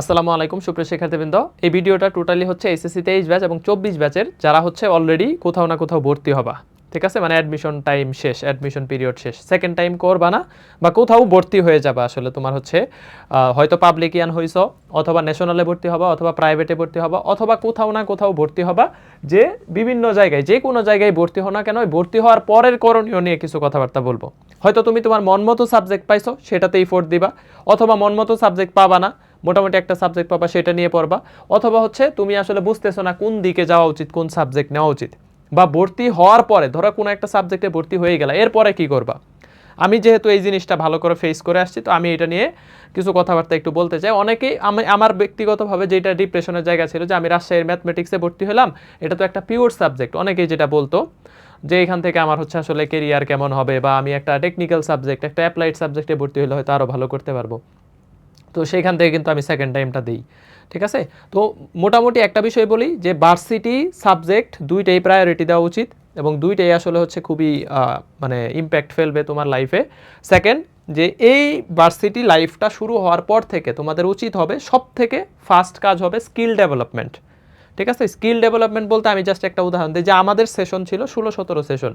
আসসালামু আলাইকুম, সুপ্রিয় শিক্ষার্থীবৃন্দ। এই ভিডিওটা টোটালি হচ্ছে এসএসসি তেইশ ব্যাচ এবং চব্বিশ ব্যাচের, যারা হচ্ছে অলরেডি কোথাও না কোথাও ভর্তি হবা। ঠিক আছে? মানে অ্যাডমিশন টাইম শেষ অ্যাডমিশন পিরিয়ড শেষ। সেকেন্ড টাইম করবা না, বা কোথাও ভর্তি হয়ে যাবে আসলে তোমার হচ্ছে হয়তো পাবলিকিয়ান হইছ, অথবা ন্যাশনালে ভর্তি হবা, অথবা প্রাইভেটে ভর্তি হবা, অথবা কোথাও না কোথাও ভর্তি হবা, যে বিভিন্ন জায়গায়, যে কোনো জায়গায় ভর্তি হও না কেন ভর্তি হওয়ার পরের করণীয় নিয়ে কিছু কথাবার্তা বলব। হয়তো তুমি তোমার মন মতো সাবজেক্ট পাইছো, সেটাতেই ফোর্থ দিবা, অথবা মন মতো সাবজেক্ট পাবা না মোটামুটি একটা সাবজেক্ট পাবা, সেটা নিয়ে পড়বা। অথবা হচ্ছে তুমি আসলে বুঝতেছো না কোন দিকে যাওয়া উচিত, কোন সাবজেক্ট নেওয়া উচিত। বা ভর্তি হওয়ার পরে, ধরো কোনো একটা সাবজেক্টে ভর্তি হয়ে গেলে, এরপরে কি করবা? আমি যেহেতু এই জিনিসটা ভালো করে ফেস করে আসছি, তো আমি এটা নিয়ে কিছু কথাবার্তা একটু বলতে চাই। অনেকেই আমি, আমার ব্যক্তিগতভাবে যেটা ডিপ্রেশনের জায়গা ছিল যে আমি রাজশাহীর ম্যাথমেটিক্সে ভর্তি হলাম, এটা তো একটা পিওর সাবজেক্ট অনেকেই যেটা বলতো যে এখান থেকে আমার হচ্ছে আসলে কেরিয়ার কেমন হবে, বা আমি একটা টেকনিক্যাল সাবজেক্ট একটা অ্যাপ্লাইড সাবজেক্টে ভর্তি হলে হয়তো আরও ভালো করতে পারব। তো সেইখান থেকে কিন্তু আমি সেকেন্ড টাইমটা দিই, ঠিক আছে? তো মোটামুটি একটা বিষয় বলি যে ভার্সিটি সাবজেক্ট দুইটাই প্রায়োরিটি দেওয়া উচিত এবং দুইটাই আসলে হচ্ছে খুবই মানে ইম্প্যাক্ট ফেলবে তোমার লাইফে সেকেন্ড যে এই ভার্সিটি লাইফটা শুরু হওয়ার পর থেকে তোমাদের উচিত হবে সব থেকে ফার্স্ট কাজ হবে স্কিল ডেভেলপমেন্ট ঠিক আছে? স্কিল ডেভেলপমেন্ট বলতে আমি জাস্ট একটা উদাহরণ দিই, যে আমাদের সেশন ছিল ষোলো সতেরো সেশন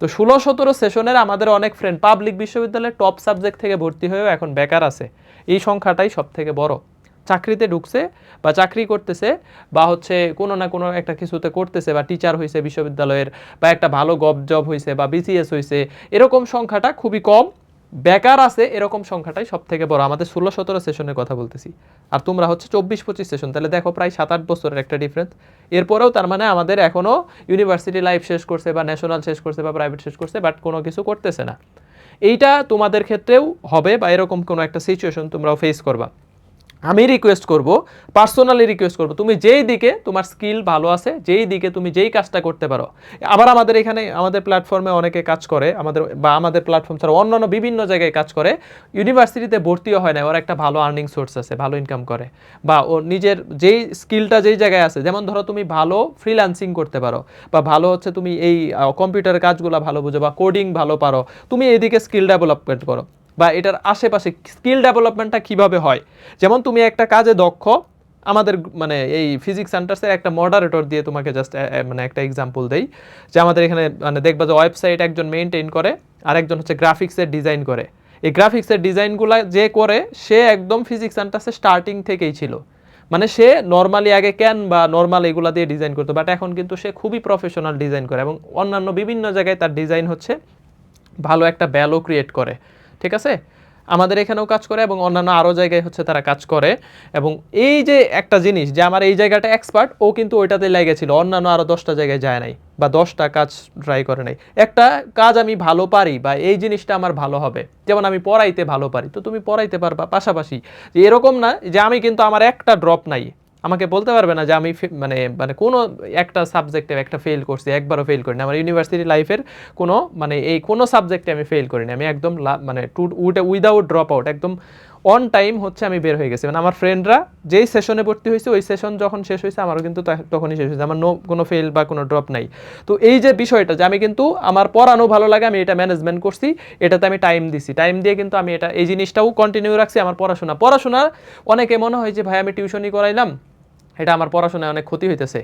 তো ষোলো সতেরো সেশনের আমাদের অনেক ফ্রেন্ড পাবলিক বিশ্ববিদ্যালয়ের টপ সাবজেক্ট থেকে ভর্তি হয়েও এখন বেকার আছে। এই সংখ্যাটাই সব থেকে বড়। চাকরিতে ঢুকছে বা চাকরি করতেছে বা হচ্ছে কোনো না কোনো একটা কিছুতে করতেছে বা টিচার হয়েছে বিশ্ববিদ্যালয়ের বা একটা ভালো গব জব হয়েছে বা বিসিএস হয়েছে এরকম সংখ্যাটা খুবই কম। বেকার আছে এরকম সংখ্যাটাই সব থেকে বড়। আমাদের ষোলো সতেরো সেশনের কথা বলতেছি। আর তোমরা হচ্ছে চব্বিশ পঁচিশ সেশন। তাহলে দেখো প্রায় সাত আট বছরের একটা ডিফারেন্স এরপরেও তার মানে আমাদের এখনও ইউনিভার্সিটি লাইফ শেষ করছে বা ন্যাশনাল শেষ করছে বা প্রাইভেট শেষ করছে বাট কোনো কিছু করতেছে না। এইটা তোমাদের ক্ষেত্রেও হবে বা এরকম কোনো একটা সিচুয়েশন তোমরাও ফেস করবা। আমি রিকোয়েস্ট করব পার্সোনালি রিকোয়েস্ট করব, তুমি যেই দিকে তোমার স্কিল ভালো আছে, যেই দিকে তুমি যেই কাজটা করতে পারো। আবার আমাদের এখানে, আমাদের প্ল্যাটফর্মে অনেকে কাজ করে, আমাদের, বা আমাদের প্ল্যাটফর্ম ছাড়া অন্যান্য বিভিন্ন জায়গায় কাজ করে ইউনিভার্সিটিতে ভর্তিও হয় না, ওর একটা ভালো আর্নিং সোর্স আছে, ভালো ইনকাম করে। বা ও নিজের যেই স্কিলটা যেই জায়গায় আছে, যেমন ধরো তুমি ভালো ফ্রিল্যান্সিং করতে পারো, বা ভালো হচ্ছে তুমি এই কম্পিউটারের কাজগুলো ভালো বুঝো, বা কোডিং ভালো পারো, তুমি এইদিকে স্কিল ডেভেলপমেন্ট করো। বা এটার আশেপাশে স্কিল ডেভেলপমেন্টটা কীভাবে হয়? যেমন তুমি একটা কাজে দক্ষ, আমাদের মানে এই ফিজিক্স সেন্টার্সের একটা মডারেটর দিয়ে তোমাকে জাস্ট মানে একটা এক্সাম্পল দেই। যে আমাদের এখানে মানে দেখবা যে ওয়েবসাইট একজন মেনটেন করে আর একজন হচ্ছে গ্রাফিক্সের ডিজাইন করে। এই গ্রাফিক্সের ডিজাইনগুলো যে করে, সে একদম ফিজিক্স সেন্টার্সে স্টার্টিং থেকেই ছিল। মানে সে নর্মালি আগে ক্যান বা নর্মাল এগুলা দিয়ে ডিজাইন করতো বাট এখন কিন্তু সে খুবই প্রফেশনাল ডিজাইন করে এবং অন্যান্য বিভিন্ন জায়গায় তার ডিজাইন হচ্ছে ভালো একটা ভ্যালু ক্রিয়েট করে। ঠিক আছে? আমাদের এখানেও কাজ করে এবং অন্যান্য আরও জায়গায় হচ্ছে তারা কাজ করে। এবং এই যে একটা জিনিস যে আমার এই জায়গাটা এক্সপার্ট ও কিন্তু ওইটাতে লেগেছিল অন্যান্য আরও দশটা জায়গায় যায় নাই বা দশটা কাজ ট্রাই করে নাই। একটা কাজ আমি ভালো পারি বা এই জিনিসটা আমার ভালো হবে। যেমন আমি পড়াইতে ভালো পারি। তো তুমি পড়াইতে পারবা পাশাপাশি। এরকম না যে আমি কিন্তু আমার একটা ড্রপ নাই। আমাকে বলতে পারবে না যে আমি মানে মানে কোনো একটা সাবজেক্টে একটা ফেল করছি, একবারও ফেল করিনি। আমার ইউনিভার্সিটি লাইফের কোনো মানে এই কোনো সাবজেক্টে আমি ফেল করিনি। আমি একদম মানে টু উইদাউট ড্রপ আউট একদম অন টাইম হচ্ছে আমি বের হয়ে গেছি। মানে আমার ফ্রেন্ডরা যেই সেশনে ভর্তি হয়েছে, ওই সেশন যখন শেষ হয়েছে, আমারও কিন্তু তখনই শেষ হয়েছে। আমার নো কোনো ফেল বা কোনো ড্রপ নাই। তো এই যে বিষয়টা যে আমি কিন্তু, আমার পড়ানো ভালো লাগে, আমি এটা ম্যানেজমেন্ট করছি, এটাতে আমি টাইম দিছি। টাইম দিয়ে কিন্তু আমি এটা, এই জিনিসটাও কন্টিনিউ রাখছি, আমার পড়াশোনা। পড়াশোনার অনেকে মনে হয় যে, ভাই, আমি টিউশনই করাইলাম। এটা আমার পড়াশোনায় অনেক ক্ষতি হইতেছে।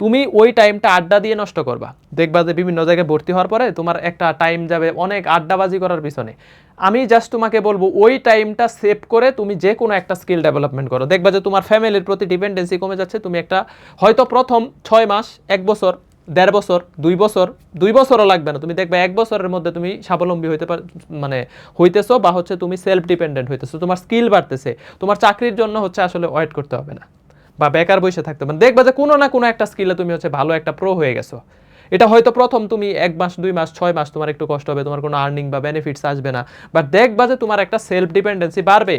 তুমি ওই টাইমটা আড্ডা দিয়ে নষ্ট করবা। দেখবা যে বিভিন্ন জায়গায় ভর্তি হওয়ার পরে তোমার একটা টাইম যাবে অনেক আড্ডাবাজি করার পিছনে। আমি জাস্ট তোমাকে বলব, ওই টাইমটা সেভ করে তুমি যে কোনো একটা স্কিল ডেভেলপমেন্ট করো। দেখবা যে তোমার ফ্যামিলির প্রতি ডিপেন্ডেন্সি কমে যাচ্ছে, তুমি একটা হয়তো প্রথম ছয় মাস, এক বছর, দেড় বছর, দুই বছর, দুই বছরও লাগবে না। তুমি দেখবে এক বছরের মধ্যে তুমি স্বাবলম্বী হইতে পার মানে হইতেছো বা হচ্ছে তুমি সেলফ ডিপেন্ডেন্ট হইতেছো। তোমার স্কিল বাড়তেছে। তোমার চাকরির জন্য হচ্ছে আসলে ওয়েট করতে হবে না। বা বেকার বসে থাকতে মানে দেখবা যে কোনো না কোনো একটা স্কিলে তুমি হচ্ছে ভালো একটা প্রো হয়ে গেছো। এটা হয়তো প্রথম তুমি এক মাস, দুই মাস, ছয় মাস তোমার একটু কষ্ট হবে, তোমার কোনো আর্নিং বা বেনিফিটস আসবে না। বাট দেখবা যে তোমার একটা সেলফ ডিপেন্ডেন্সি বাড়বে।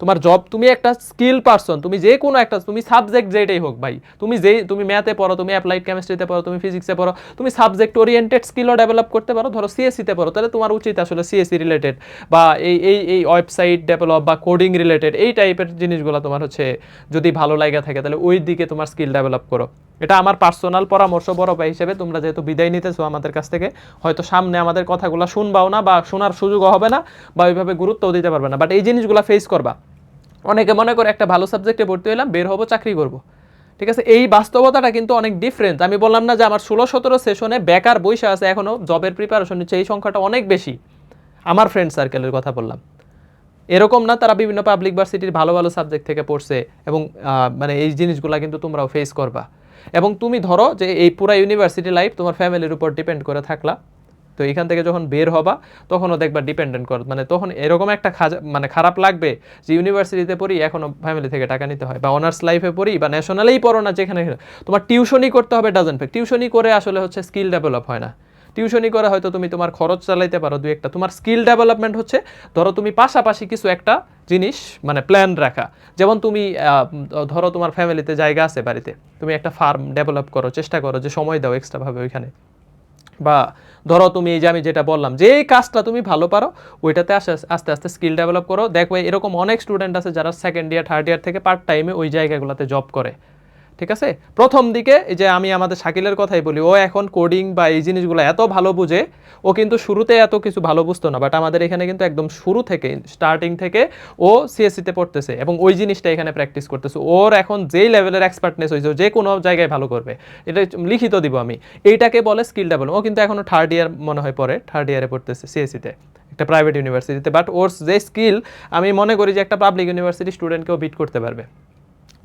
তোমার জব তুমি একটা স্কিল পারসন তুমি যে কোনো একটা, তুমি সাবজেক্ট যেটাই হোক ভাই, তুমি যেই, তুমি ম্যাথে পড়ো, তুমি অ্যাপ্লাইড কেমিস্ট্রিতে পড়ো, তুমি ফিজিক্সে পড়ো, তুমি সাবজেক্ট ওরিয়েন্টেড স্কিলও ডেভেলপ করতে পারো, ধরো সিএসসিতে পড়ো, তাহলে তোমার উচিত আসলে সিএসসি রিলেটেড বা এই এই এই ওয়েবসাইট ডেভেলপ বা কোডিং রিলেটেড এই টাইপের জিনিসগুলো তোমার হচ্ছে যদি ভালো লাগে থাকে, তাহলে ওই দিকে তোমার স্কিল ডেভেলপ করো। এটা আমার পার্সোনাল পরামর্শ, বড় ভাই হিসেবে, তোমরা যেহেতু বিদায় নিতেছো আমাদের কাছ থেকে, হয়তো সামনে আমাদের কথাগুলো শুনবাও না বা শোনার সুযোগও হবে না বা ওইভাবে গুরুত্বও দিতে পারবে না বাট এই জিনিসগুলো ফেস করবা। অনেকে মনে করে একটা ভালো সাবজেক্টে ভর্তি হলাম বের হব, চাকরি করব। ঠিক আছে? এই বাস্তবতাটা কিন্তু অনেক ডিফারেন্ট আমি বললাম না যে আমার ষোলো সতেরো সেশনে বেকার বৈশা আছে এখনও জবের প্রিপারেশন নিচ্ছে, এই সংখ্যাটা অনেক বেশি। আমার ফ্রেন্ড সার্কেলের কথা বললাম। এরকম না তারা বিভিন্ন পাবলিক ভার্সিটির ভালো ভালো সাবজেক্ট থেকে পড়ছে এবং মানে এই জিনিসগুলো কিন্তু তোমরাও ফেস করবা। এবং তুমি ধরো যে এই পুরা ইউনিভার্সিটি লাইফ তোমার ফ্যামিলির উপর ডিপেন্ড করে থাকলা। তো এখান থেকে যখন বের হবা, তখনও দেখবা ডিপেন্ডেন্ট কর। মানে তখন এরকম একটা মানে খারাপ লাগবে যে ইউনিভার্সিটিতে পড়ি, এখনও ফ্যামিলি থেকে টাকা নিতে হয়। বা অনার্স লাইফে পড়ি, বা ন্যাশনালেই পড়ো না যেখানে তোমার টিউশনই করতে হবে ডাজেন্ট ফেক টিউশনই করে আসলে হচ্ছে স্কিল ডেভেলপ হয় না। টিউশনই করে হয়তো তুমি তোমার খরচ চালাইতে পারো দুই একটা। তোমার স্কিল ডেভেলপমেন্ট হচ্ছে, ধরো তুমি পাশাপাশি কিছু একটা জিনিস মানে প্ল্যান রাখা। যেমন তুমি ধরো তোমার ফ্যামিলিতে জায়গা আছে বাড়িতে। তুমি একটা ফার্ম ডেভেলপ করো, চেষ্টা করো যে সময় দাও এক্সট্রাভাবে ওইখানে। বা ধরো তুমি এই যে আমি যেটা বললাম, যে কাজটা তুমি ভালো পারো, ওইটাতে আস্তে আস্তে আস্তে স্কিল ডেভেলপ করো। দেখো এরকম অনেক স্টুডেন্ট আছে যারা সেকেন্ড ইয়ার থার্ড ইয়ার থেকে পার্ট টাইমে ওই জায়গাগুলোতে জব করে। ঠিক আছে? প্রথম দিকে এই যে আমি আমাদের শাকিলের কথাই বলি, ও এখন কোডিং বা এই জিনিসগুলো এত ভালো বুঝে, ও কিন্তু শুরুতে এত কিছু ভালো বুঝতো না বাট আমাদের এখানে কিন্তু একদম শুরু থেকে স্টার্টিং থেকে ও সিএসসিতে পড়তেছে এবং ওই জিনিসটা এখানে প্র্যাকটিস করতেছে। ওর এখন যেই লেভেলের এক্সপার্টনেস হয়েছে যে কোনো জায়গায় ভালো করবে। এটা লিখিত দিব আমি। এইটাকে বলে স্কিল ডেভেলপ ও কিন্তু এখনও থার্ড ইয়ার মনে হয় পরে থার্ড ইয়ারে পড়তেছে সিএসসিতে একটা প্রাইভেট ইউনিভার্সিটিতে বাট ওর যে স্কিল আমি মনে করি যে একটা পাবলিক ইউনিভার্সিটি স্টুডেন্টকেও বিট করতে পারবে।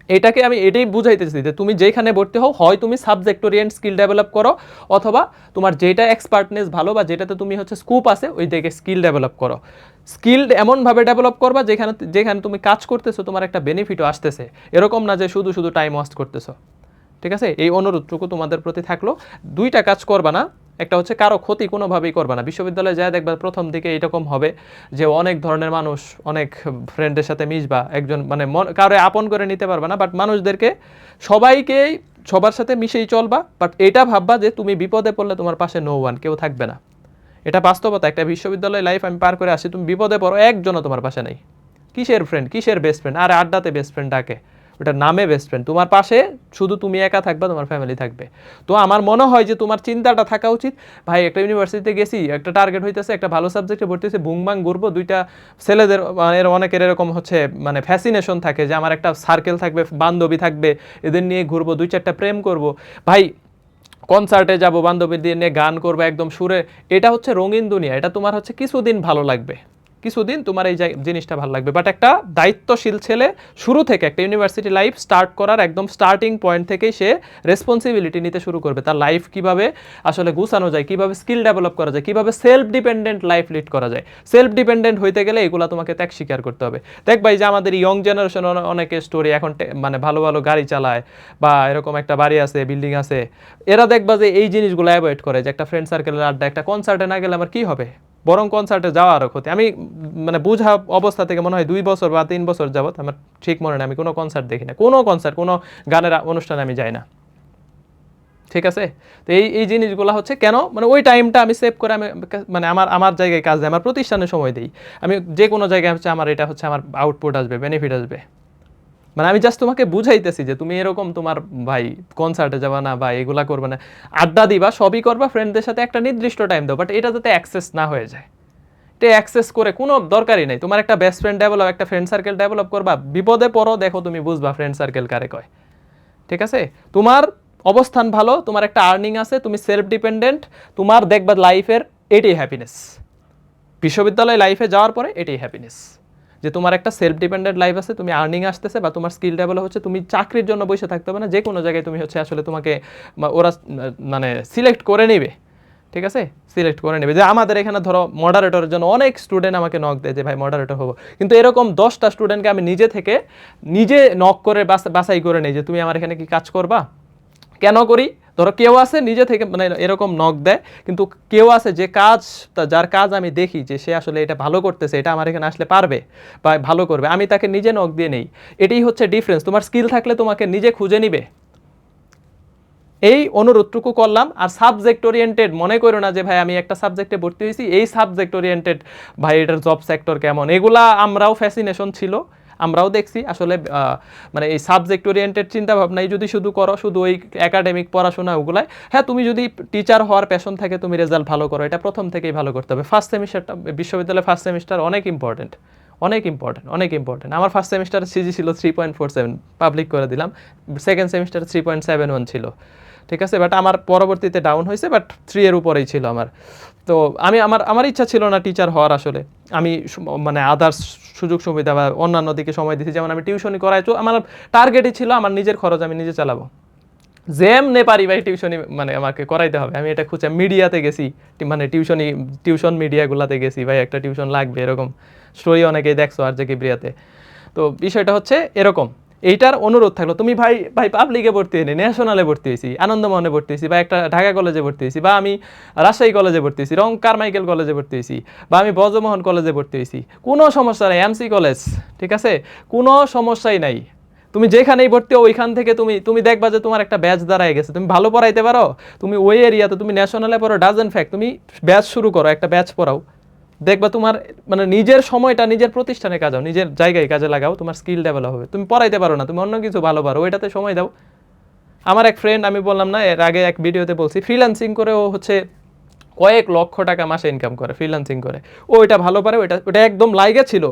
এটাকে আমি এটাই বুঝাইতেছি যে তুমি যেখানে ভর্তি হও, হয় তুমি সাবজেক্ট ওরিয়েন্ট স্কিল ডেভেলপ করো, অথবা তোমার যেটা এক্সপার্টনেস ভালো বা যেটাতে তুমি হচ্ছে স্কোপ আছে ওই দিকে স্কিল ডেভেলপ করো। স্কিল এমনভাবে ডেভেলপ করবা যেখানে যেখানে তুমি কাজ করতেছো, তোমার একটা বেনিফিটও আসতেছে। এরকম না যে শুধু শুধু টাইম ওয়াস্ট করতেছো। ঠিক আছে? এই অনুরোধটুকু তোমাদের প্রতি থাকল। দুইটা কাজ করবা না একটা হচ্ছে কারও ক্ষতি কোনোভাবেই করবে না। বিশ্ববিদ্যালয়ে যায় দেখবা প্রথম দিকে এরকম হবে যে অনেক ধরনের মানুষ, অনেক ফ্রেন্ডের সাথে মিশবা, একজন মানে কারও আপন করে নিতে পারবে না বাট মানুষদেরকে সবাইকেই, সবার সাথে মিশেই চলবা বাট এটা ভাববা যে তুমি বিপদে পড়লে তোমার পাশে নো ওয়ান কেউ থাকবে না। এটা বাস্তবতা, একটা বিশ্ববিদ্যালয় লাইফ আমি পার করে আসি, তুমি বিপদে পড়ো, একজনও তোমার পাশে নেই। কিসের ফ্রেন্ড কিসের বেস্ট ফ্রেন্ড আর আড্ডাতে বেস্ট ফ্রেন্ড ডাকে। ওটা নামে বেস্ট ফ্রেন্ড তোমার পাশে শুধু তুমি একা থাকবা, তোমার ফ্যামিলি থাকবে। তো আমার মনে হয় যে তোমার চিন্তাটা থাকা উচিত। ভাই, একটা ইউনিভার্সিটিতে গেছি, একটা টার্গেট হইতেছে, একটা ভালো সাবজেক্টে ভর্তি হয়েছে বুংবাং ঘুরবো, দুইটা ছেলেদের মানে অনেকের এরকম হচ্ছে মানে ফ্যাসিনেশন থাকে যে আমার একটা সার্কেল থাকবে, বান্ধবী থাকবে, এদের নিয়ে ঘুরবো, দুই চারটা প্রেম করব। ভাই কনসার্টে যাব, বান্ধবীদের নিয়ে গান করব, একদম সুরে। এটা হচ্ছে রঙিন দুনিয়া, এটা তোমার হচ্ছে কিছুদিন ভালো লাগবে। কিছুদিন তোমার এই জিনিসটা ভালো লাগবে। বাট একটা দায়িত্বশীল ছেলে শুরু থেকে একটা ইউনিভার্সিটি লাইফ স্টার্ট করার একদম স্টার্টিং পয়েন্ট থেকেই সে রেসপন্সিবিলিটি নিতে শুরু করবে। তার লাইফ কীভাবে আসলে গুছানো যায়, কীভাবে স্কিল ডেভেলপ করা যায়, কীভাবে সেলফ ডিপেন্ডেন্ট লাইফ লিড করা যায়। সেলফ ডিপেন্ডেন্ট হইতে গেলে এগুলো তোমাকে ত্যাগ স্বীকার করতে হবে। দেখ ভাই যে আমাদের ইয়ং জেনারেশন অনেকে স্টোরি এখন মানে ভালো ভালো গাড়ি চালায় বা এরকম একটা বাড়ি আছে বিল্ডিং আছে। এরা দেখবা যে এই জিনিসগুলো অ্যাভয়েড করে যে একটা ফ্রেন্ড সার্কেলের আড্ডা, একটা কনসার্টে না গেলে আমার কি হবে? বরং কনসার্টে যাওয়া আরও ক্ষতি। আমি মানে বুঝা অবস্থা থেকে মনে হয় দুই বছর বা তিন বছর যাবত আমার ঠিক মনে নেই, আমি কোনো কনসার্ট দেখি না। কোনো কনসার্ট কোনো গানের অনুষ্ঠানে আমি যাই না। ঠিক আছে? তো এই এই জিনিসগুলো হচ্ছে কেন? মানে ওই টাইমটা আমি সেভ করে আমি মানে আমার আমার জায়গায় কাজ দেয় আমার প্রতিষ্ঠানে সময় দিই। আমি যে কোনো জায়গায় হচ্ছে আমার, এটা হচ্ছে আমার আউটপুট আসবে বেনিফিট আসবে। মানে আমি জাস্ট তোমাকে বুঝাইতেছি যে তুমি এরকম তোমার ভাই কনসার্টে যাবা না বা এগুলা করবে না। আড্ডা দিবা, সবই করবা ফ্রেন্ডদের সাথে একটা নির্দিষ্ট টাইম দাও বাট এটা যাতে অ্যাক্সেস না হয়ে যায়। এটা অ্যাক্সেস করে কোনো দরকারই নেই। তোমার একটা বেস্ট ফ্রেন্ড ডেভেলপ একটা ফ্রেন্ড সার্কেল ডেভেলপ করবা, বিপদে পড়ো, দেখো তুমি বুঝবা ফ্রেন্ড সার্কেল কারে কয়। ঠিক আছে? তোমার অবস্থান ভালো, তোমার একটা আর্নিং আছে, তুমি সেলফ ডিপেন্ডেন্ট তোমার দেখবা লাইফের এটাই হ্যাপিনেস বিশ্ববিদ্যালয় লাইফে যাওয়ার পরে এটাই হ্যাপিনেস যে তোমার একটা সেলফ ডিপেন্ডেন্ট লাইফ আছে, তুমি আর্নিং আসতেছে বা তোমার স্কিল ডেভেলপ হচ্ছে, তুমি চাকরির জন্য বসে থাকতে হবে না। যে কোনো জায়গায় তুমি হচ্ছে আসলে তোমাকে ওরা মানে সিলেক্ট করে নেবে। ঠিক আছে? সিলেক্ট করে নেবে। যে আমাদের এখানে ধরো মডারেটরের জন্য অনেক স্টুডেন্ট আমাকে নক দেয় যে, ভাই মডারেটর হব। কিন্তু এরকম দশটা স্টুডেন্টকে আমি নিজে থেকে নিজে নক করে বাছাই করে নেই যে, তুমি আমার এখানে কি কাজ করবা? কেন করি? ধরো কেউ আছে নিজে থেকে মানে এরকম নখ দেয়, কিন্তু কেউ আছে যে কাজ যার কাজ আমি দেখি যে সে আসলে এটা ভালো করতেছে, এটা আমার এখানে আসলে পারবে বা ভালো করবে, আমি তাকে নিজে নখ দিয়ে নেই। এটাই হচ্ছে ডিফারেন্স তোমার স্কিল থাকলে তোমাকে নিজে খুঁজে নিবে। এই অনুরোধটুকু করলাম। আর সাবজেক্ট ওরিয়েন্টেড মনে করো না যে ভাই আমি একটা সাবজেক্টে ভর্তি হয়েছি, এই সাবজেক্ট ওরিয়েন্টেড ভাই এটার জব সেক্টর কেমন? এগুলা আমরাও ফ্যাসিনেশন ছিল। আমরাও দেখছি। আসলে মানে এই সাবজেক্ট ওরিয়েন্টেড চিন্তা ভাবনাই যদি শুধু করো, শুধু ওই একাডেমিক পড়াশোনা ওগুলাই হ্যাঁ তুমি যদি টিচার হওয়ার প্যাশন থাকে, তুমি রেজাল্ট ভালো করো। এটা প্রথম থেকেই ভালো করতে হবে। ফার্স্ট সেমিস্টারটা বিশ্ববিদ্যালয়ে ফার্স্ট সেমিস্টার অনেক ইম্পর্টেন্ট অনেক ইম্পর্টেন্ট অনেক ইম্পর্টেন্ট আমার ফার্স্ট সেমিস্টার সিজি ছিল three point four seven public করে দিলাম। Second semester three point seven one ছিল। ঠিক আছে? বাট আমার পরবর্তীতে ডাউন হয়েছে বাট থ্রি এর উপরেই ছিল আমার। তো আমি, আমার আমার ইচ্ছা ছিল না টিচার হওয়ার আসলে। আমি মানে আদার্স সুযোগ সুবিধা বা অন্যান্য দিকে সময় দিয়েছি যেমন আমি টিউশনি করাই, তো আমার টার্গেটই ছিল আমার নিজের খরচ আমি নিজে চালাবো। যেমনে পারি ভাই টিউশনি মানে আমাকে করাইতে হবে। আমি এটা খুঁজে মিডিয়াতে গেছি মানে টিউশনি টিউশন মিডিয়াগুলোতে গেছি। ভাই, একটা টিউশন লাগবে এরকম। স্টোরি অনেকেই দেখছ আর যে কিব্রিয়াতে। তো বিষয়টা হচ্ছে এরকম। এইটার অনুরোধ থাকল, তুমি ভাই ভাই পাবলিকে ভর্তি হয়নি ন্যাশনালে ভর্তি হয়েছি, আনন্দমোহনে ভর্তি হয়েছি, বা একটা ঢাকা কলেজে ভর্তি হয়েছি, বা আমি রাজশাহী কলেজে ভর্তি হয়েছি, রং কারমাইকেল কলেজে ভর্তি হয়েছি, বা আমি ব্রজমোহন কলেজে ভর্তি হয়েছি, কোনো সমস্যা নাই এমসি কলেজ ঠিক আছে? কোনো সমস্যাই নাই। তুমি যেখানেই ভর্তি হও, ওইখান থেকে তুমি তুমি দেখবা যে তোমার একটা ব্যাচ দাঁড়ায় গেছে। তুমি ভালো পড়াইতে পারো, তুমি ওই এরিয়াতে তুমি ন্যাশনালে পড়ো ডাজেন্ট ফ্যাক্ট তুমি ব্যাচ শুরু করো, একটা ব্যাচ পড়াও। দেখবা তোমার মানে নিজের সময়টা, নিজের প্রতিষ্ঠানে কাজাও নিজের জায়গায় কাজে লাগাও, তোমার স্কিল ডেভেলপ হবে। তুমি পড়াইতে পারো না, তুমি অন্য কিছু ভালো পারো, ওইটাতে সময় দাও। আমার এক ফ্রেন্ড আমি বললাম না, এর আগে এক ভিডিওতে বলছি ফ্রিল্যান্সিং করে ও হচ্ছে কয়েক লক্ষ টাকা মাসে ইনকাম করে ফ্রিল্যান্সিং করে। ও ওইটা ভালো পারে, ওইটা ওটা একদম লাইগে ছিল।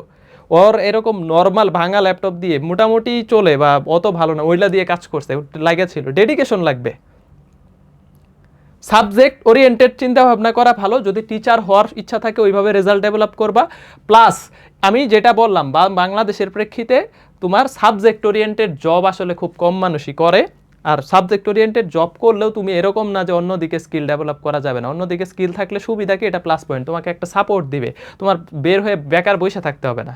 ওর এরকম নর্মাল ভাঙা ল্যাপটপ দিয়ে মোটামুটি চলে বা অত ভালো না, ওইটা দিয়ে কাজ করছে লাগে ছিল। ডেডিকেশন লাগবে। সাবজেক্ট ওরিয়েন্টেড চিন্তা ভাবনা করা ভালো, যদি টিচার হওয়ার ইচ্ছা থাকে ওইভাবে রেজাল্ট ডেভেলপ করবা। প্লাস আমি যেটা বললাম, বা বাংলাদেশের প্রেক্ষিতে তোমার সাবজেক্ট ওরিয়েন্টেড জব আসলে খুব কম মানুষই করে। আর সাবজেক্ট ওরিয়েন্টেড জব করলেও তুমি এরকম না যে অন্যদিকে স্কিল ডেভেলপ করা যাবে না। অন্যদিকে স্কিল থাকলে সুবিধা কি? এটা প্লাস পয়েন্ট তোমাকে একটা সাপোর্ট দিবে। তোমার বের হয়ে বেকার বসে থাকতে হবে না।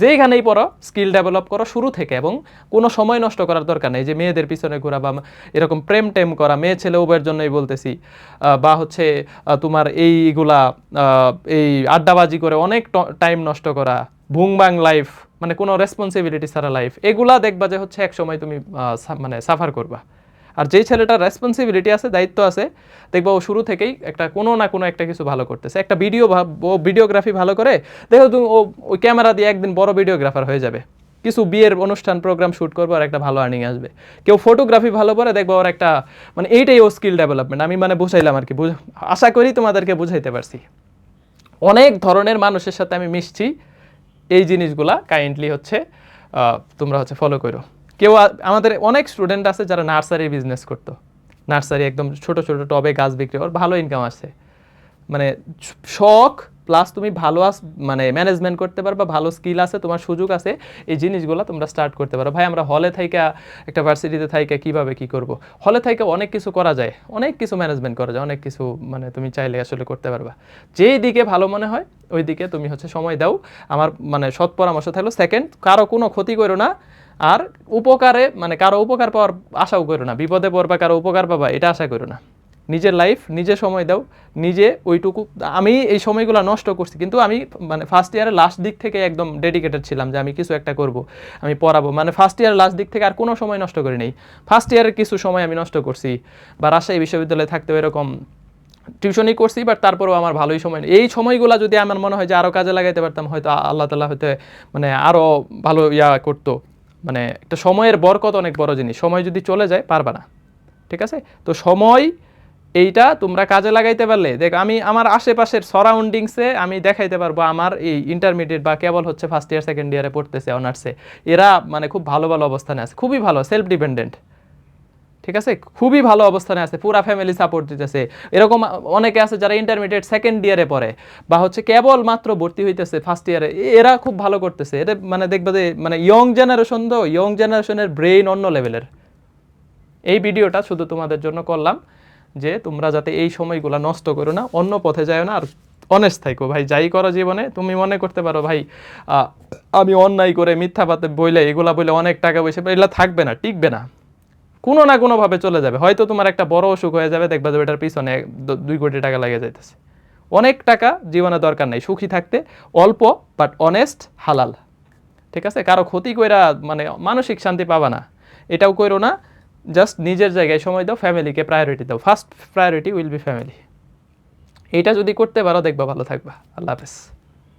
যেইখানেই পড়ো স্কিল ডেভেলপ করো শুরু থেকে এবং কোনো সময় নষ্ট করার দরকার নেই। যে মেয়েদের পিছনে ঘোরা বা এরকম প্রেম টেম করা, মেয়ে ছেলে উভয়ের জন্যই বলতেছি বা হচ্ছে তোমার এইগুলা এই আড্ডাবাজি করে অনেক টাইম নষ্ট করা, ভুংবাং লাইফ মানে কোনো রেসপন্সিবিলিটি ছাড়া লাইফ এগুলা দেখবা যে হচ্ছে এক সময় তুমি মানে সাফার করবা। আর যেই ছেলেটার রেসপন্সিবিলিটি আছে, দায়িত্ব আছে, দেখব ও শুরু থেকেই একটা কোনো না কোনো একটা কিছু ভালো করতেছে। একটা ভিডিও ও ভিডিওগ্রাফি ভালো করে, দেখো তুমি ও, ওই ক্যামেরা দিয়ে একদিন বড় ভিডিওগ্রাফার হয়ে যাবে। কিছু বিয়ের অনুষ্ঠান প্রোগ্রাম শ্যুট করব আর একটা ভালো আর্নিং আসবে। কেউ ফটোগ্রাফি ভালো করে, দেখব ওর একটা মানে এইটাই ও স্কিল ডেভেলপমেন্ট আমি মানে বুঝাইলাম আর কি আশা করি তোমাদেরকে বুঝাইতে পারছি। অনেক ধরনের মানুষের সাথে আমি মিশছি। এই জিনিসগুলা কাইন্ডলি হচ্ছে তোমরা হচ্ছে ফলো করো। কেউ আমাদের অনেক স্টুডেন্ট আছে যারা নার্সারি বিজনেস করতো। নার্সারি একদম ছোট ছোট, টবে গাছ বিক্রি ওর ভালো ইনকাম আছে মানে শখ প্লাস তুমি ভালো আস মানে ম্যানেজমেন্ট করতে পারবা, ভালো স্কিল আছে, তোমার সুযোগ আছে, এই জিনিসগুলো তোমরা স্টার্ট করতে পারো। ভাই, আমরা হলে থাইকা, একটা ভার্সিটিতে থাইকা কীভাবে কি করব? হলে থাইকা অনেক কিছু করা যায়, অনেক কিছু ম্যানেজমেন্ট করা যায়, অনেক কিছু মানে তুমি চাইলে আসলে করতে পারবা। যেই দিকে ভালো মনে হয়, ওই দিকে তুমি হচ্ছে সময় দাও। আমার মানে সৎ পরামর্শ থাকল সেকেন্ড কারও কোনো ক্ষতি করো না আর উপকারে মানে কারও উপকার পাওয়ার আশাও করো না। বিপদে পড়বা, কারও উপকার পাবা, এটা আশা করো না। নিজের লাইফ নিজে সময় দাও, নিজে ওইটুকু, আমি এই সময়গুলো নষ্ট করছি, কিন্তু আমি মানে ফার্স্ট ইয়ারের লাস্ট দিক থেকে একদম ডেডিকেটেড ছিলাম যে আমি কিছু একটা করব, আমি পড়াবো। মানে ফার্স্ট ইয়ারের লাস্ট দিক থেকে আর কোনো সময় নষ্ট করি নেই। ফার্স্ট ইয়ারের কিছু সময় আমি নষ্ট করছি। বা রাজশাহী বিশ্ববিদ্যালয়ে থাকতে এরকম টিউশনই করছি বাট তারপরেও আমার ভালোই সময়। এই সময়গুলো যদি আমার মনে হয় যে আরও কাজে লাগাইতে পারতাম, হয়তো আল্লাহ তালা হয়তো মানে আরও ভালো ইয়া করতো। মানে একটা সময়ের বরকত অনেক বড় জিনিস। সময় যদি চলে যায়, পারবা না। ঠিক আছে? তো সময় এইটা তোমরা কাজে লাগাইতে পারলে। দেখ, আমি আমার আশেপাশের সারাউন্ডিংসে আমি দেখাইতে পারব আমার এই ইন্টারমিডিয়েট বা কেবল হচ্ছে ফার্স্ট ইয়ার সেকেন্ড ইয়ারে পড়তেছে অনার্সে এরা মানে খুব ভালো ভালো অবস্থানে আছে। খুবই ভালো সেলফ ডিপেন্ডেন্ট ঠিক আছে? খুবই ভালো অবস্থানে আছে, পুরা ফ্যামিলি সাপোর্ট দিতেছে। এরকম অনেকে আছে যারা ইন্টারমিডিয়েট সেকেন্ড ইয়ারে পড়ে, বা হচ্ছে কেবল মাত্র ভর্তি হইতেছে ফার্স্ট ইয়ারে এরা খুব ভালো করতেছে। এটা মানে দেখবে যে মানে ইয়ং জেনারেশন তো ইয়ং জেনারেশনের ব্রেইন অন্য লেভেলের এই ভিডিওটা শুধু তোমাদের জন্য করলাম, যে তোমরা যাতে এই সময়গুলো নষ্ট করো না, অন্য পথে যাও না, আর অনেস্ট থাকো ভাই, যাই করো জীবনে, তুমি মনে করতে পারো, ভাই আমি অন্যায় করে মিথ্যা পাতে বইলে, এগুলা বইলে অনেক টাকা পয়সা, এগুলা থাকবে না, টিকবে না। কোনো না কোনোভাবে চলে যাবে। হয়তো তোমার একটা বড় অসুখ হয়ে যাবে, দেখবা যে এটার পিছনে দুই কোটি টাকা লেগে যাইতেছে। অনেক টাকা জীবনে দরকার নেই, সুখী থাকতে অল্প বাট অনেস্ট হালাল। ঠিক আছে? কারও ক্ষতি কইরা মানে মানসিক শান্তি পাবা না। এটাও করো না জাস্ট নিজের জায়গায় সময় দাও ফ্যামিলিকে প্রায়োরিটি দাও। First priority will be family এটা যদি করতে পারো, দেখবা ভালো থাকবা। আল্লাহ হাফেজ।